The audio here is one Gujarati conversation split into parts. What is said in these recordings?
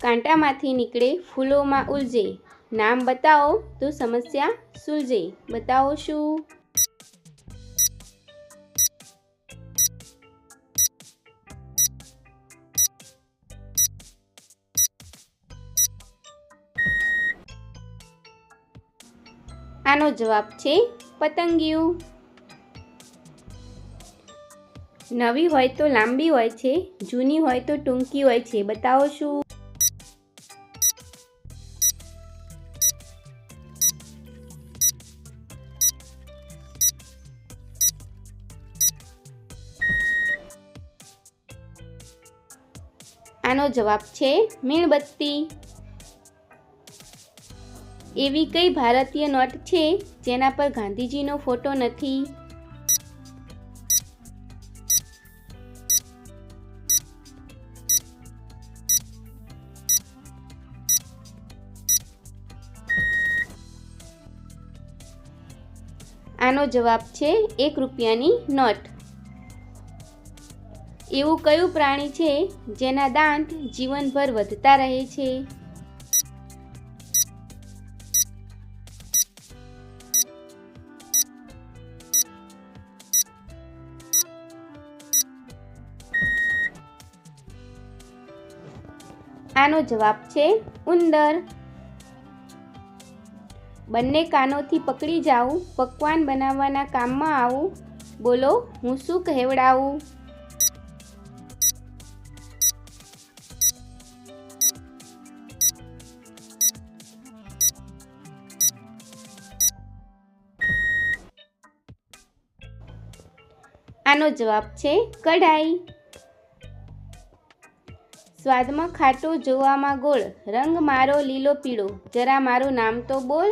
કાંટામાંથી નીકળે ફૂલોમાં ઉલજે. નામ બતાવો તો સમસ્યા સુલજે. બતાવો શું? આનો જવાબ છે પતંગિયું. નવી હોય તો લાંબી હોય છે, જૂની હોય તો ટૂંકી હોય છે. બતાવો શું? આનો જવાબ છે મીણબત્તી. એવી કઈ ભારતીય નોટ છે જેના પર ગાંધીજીનો ફોટો નથી? આનો જવાબ છે એક રૂપિયાની નોટ. એવું કયું પ્રાણી છે જેના દાંત જીવનભર વધતા રહે છે? આનો જવાબ છે ઉંદર. બંને કાનોથી પકડી જાઉં પકવાન બનાવવાના કામમાં આવું. બોલો, હું શું કહેવડાવું? આનો જવાબ છે કઢાઈ. સ્વાદમાં ખાટો જોવામાં ગોળ, રંગ મારો લીલો પીળો, જરા મારું નામ તો બોલ.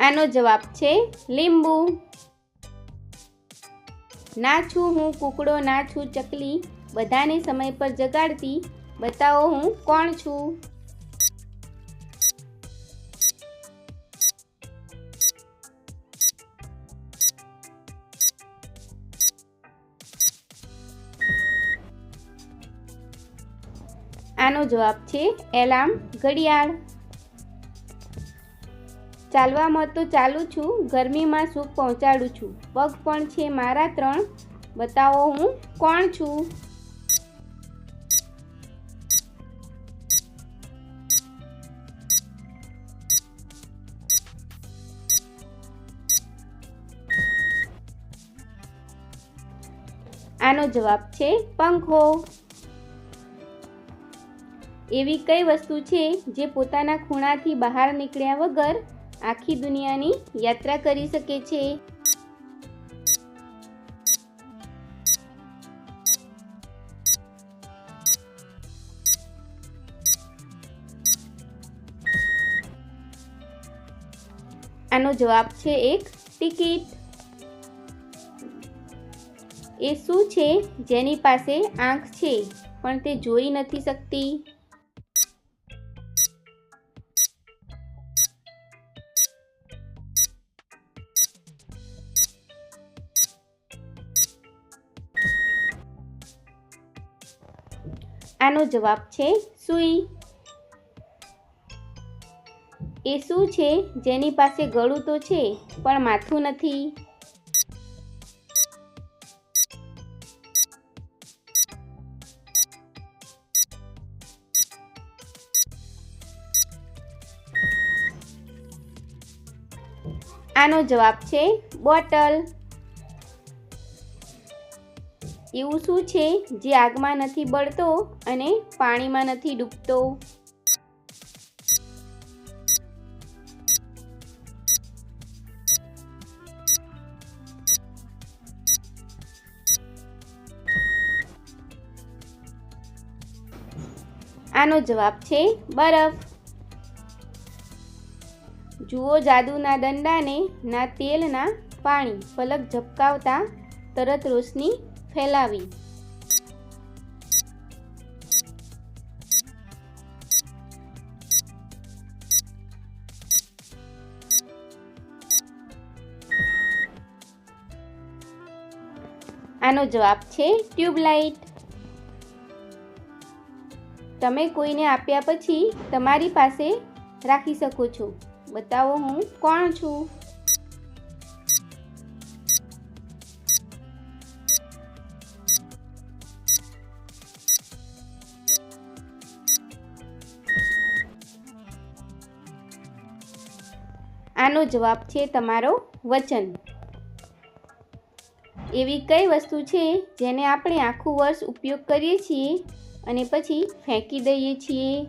આનો જવાબ છે લીંબુ. ના છું હું કુકડો, ના છું ચકલી, બધાને સમય પર જગાડતી. બતાવો હું કોણ છું? આનો જવાબ છે એલાર્મ ઘડિયાળ. ચાલવામાં તો ચાલુ છું, ગરમીમાં સુખ પહોંચાડું છું. પગ પણ છે મારા ત્રણ. બતાવો હું કોણ છું? આનો જવાબ છે પંખો. એવી કઈ વસ્તુ છે જે પોતાના ખૂણાથી બહાર નીકળ્યા વગર આખી દુનિયાની યાત્રા કરી શકે છે. આનો જવાબ છે એક ટિકિટ. એ શું છે? જેની પાસે આંખ છે, પણ તે જોઈ નથી શકતી. આનો જવાબ છે સુઈ. એ શું છે? જેની પાસે ગળું તો છે, પણ માથું નથી. આનો જવાબ છે બોટલ. એવું શું છે જે આગમાં નથી બળતો અને પાણીમાં નથી ડૂબતો? આનો જવાબ છે બરફ. જુઓ જાદુના દંડાને, ના તેલના પાણી પલક ઝબકાવતા તરત રોશની ફેલાવી. આનો જવાબ છે ટ્યુબલાઇટ. તમે કોઈને આપ્યા પછી તમારી પાસે રાખી શકો છો. બતાવો હું કોણ છું? આનો જવાબ છે તમારો વચન. એવી કઈ વસ્તુ છે જેને આપણે આખું વર્ષ ઉપયોગ કરીએ છીએ અને પછી ફેંકી દઈએ છીએ?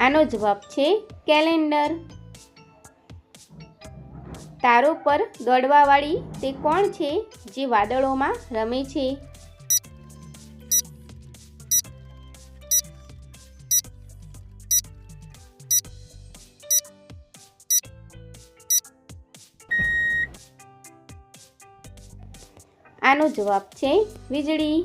આનો જવાબ છે કેલેન્ડર. તારો પર દોડવાવાળી તે કોણ છે જે વાદળોમાં રમે છે? આનો જવાબ છે વીજળી.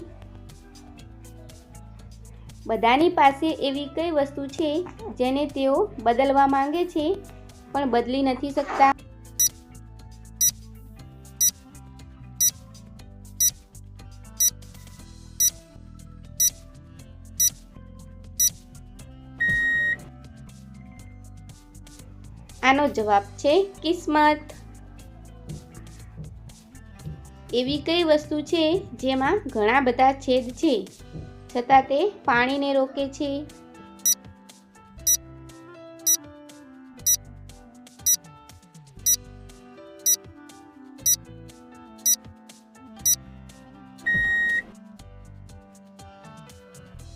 બધાની પાસે એવી કઈ વસ્તુ છે જેને તેઓ બદલવા માંગે છે, પણ બદલી નથી શકતા? આનો જવાબ છે કિસ્મત. એવી કઈ વસ્તુ છે જેમાં ઘણા બધા છેદ છે? છતાં તે પાણીને રોકે છે.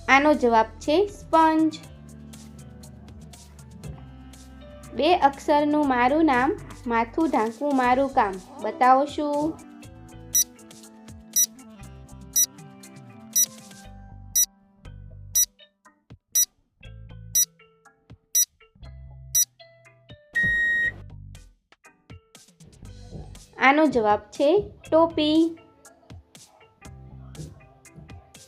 આનો જવાબ છે સ્પંજ. બે અક્ષરનું મારું નામ, માથું ઢાંકવું મારું કામ. બતાવો શું? આનો જવાબ છે ટોપી.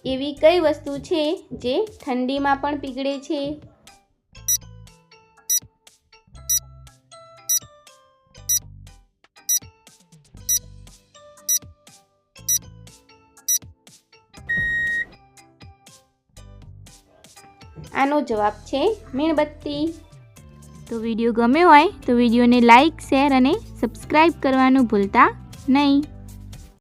એવી કઈ વસ્તુ છે જે ઠંડીમાં પણ પીગળે છે? આનો જવાબ છે મીણબત્તી. તો વીડિયો ગમ્યો હોય તો વિડીયોને લાઇક શેર અને સબસ્ક્રાઈબ કરવાનું ભૂલતા નહીં.